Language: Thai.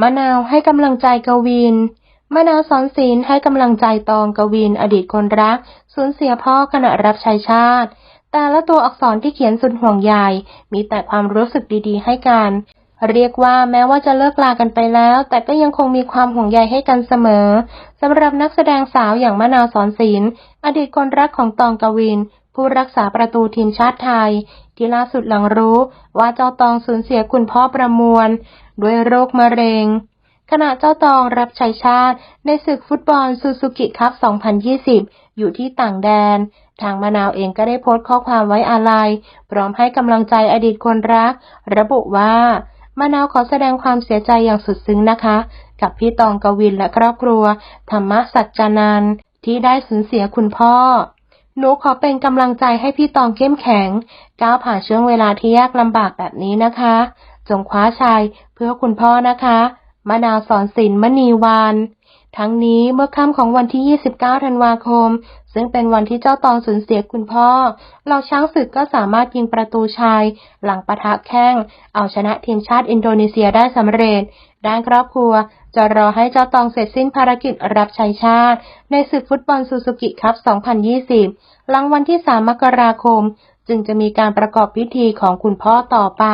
มะนาวให้กำลังใจกวิน มะนาวสอนศิลให้กำลังใจตองกวินอดีตคนรัก สูญเสียพ่อขณะรับใช้ชาติ แต่ละตัวอักษรที่เขียนสุดห่วงใยมีแต่ความรู้สึกดีๆ ให้กัน เรียกว่าแม้ว่าจะเลิกลากันไปแล้ว แต่ก็ยังคงมีความห่วงใยให้กันเสมอสำหรับนักแสดงสาวอย่างมะนาวสอนศิลป์อดีตคนรักของตองกวิน ผู้รักษาประตูทีมชาติไทย ที่ล่าสุดหลังรู้ว่าเจ้าตองสูญเสียคุณพ่อประมวล ด้วยโรคมะเร็ง ขณะเจ้าตองรับใช้ชาติในศึกฟุตบอลซูซูกิคัพ 2020 อยู่ที่ต่างแดน ทางมะนาวเองก็ได้โพสต์ข้อความไว้อาลัย พร้อมให้กำลังใจอดีตคนรัก ระบุว่ามะนาวขอแสดงความเสียใจอย่างสุดซึ้งนะคะ กับพี่ตองกวินและครอบครัว ธรรมสัจจานันท์ที่ได้สูญเสียคุณพ่อ หนูขอเป็นกำลังใจให้พี่ตองเข้มแข็ง ก้าวผ่านช่วงเวลาที่ยากลำบากแบบนี้นะคะ จงคว้าชัยเพื่อคุณพ่อนะคะมะนาวสอนศิลมณีวันทั้งนี้เมื่อค่ำของวันที่ 29 ธันวาคม ซึ่งเป็นวันที่เจ้าตองสูญเสียคุณพ่อ เราช้างศึกก็สามารถยิงประตูชัย หลังปะทะแข้ง เอาชนะทีมชาติอินโดนีเซียได้สำเร็จ ด้านครอบครัว จะรอให้เจ้าตองเสร็จสิ้นภารกิจรับใช้ชาติ ในศึกฟุตบอลซูซูกิคัพ 2020 หลังวันที่ 3 มกราคม จึงจะมีการประกอบพิธีของคุณพ่อต่อไป